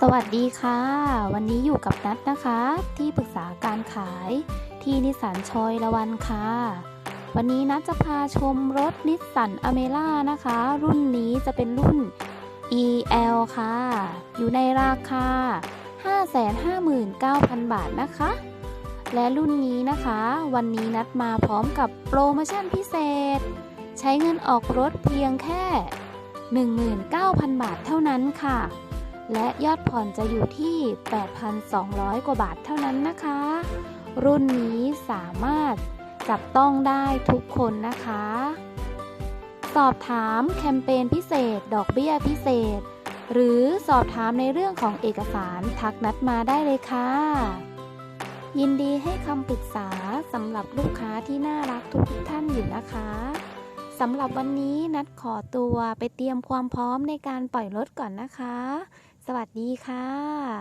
สวัสดีค่ะ วันนี้อยู่กับนัดนะคะ ที่ปรึกษาการขายที่นิสสันชอยละวันค่ะ วันนี้นัดจะพาชมรถนิสสันอเมร่านะคะ รุ่นนี้จะเป็นรุ่น EL ค่ะ อยู่ในราคา 559,000 บาทนะคะ และรุ่นนี้นะคะ วันนี้นัดมาพร้อมกับโปรโมชั่นพิเศษ ใช้เงินออกรถเพียงแค่ 19,000 บาทเท่านั้นค่ะ และยอดผ่อนจะอยู่ที่ 8,200 กว่าบาทเท่านั้นนะคะ รุ่นนี้สามารถจับต้องได้ทุกคนนะคะ สอบถามแคมเปญพิเศษ ดอกเบี้ยพิเศษ หรือสอบถามในเรื่องของเอกสารทักนัดมาได้เลยค่ะ ยินดีให้คำปรึกษาสำหรับลูกค้าที่น่ารักทุกท่านอยู่นะคะสำหรับวันนี้นัดขอตัวไปเตรียมความพร้อมในการปล่อยรถก่อนนะคะ สวัสดีค่ะ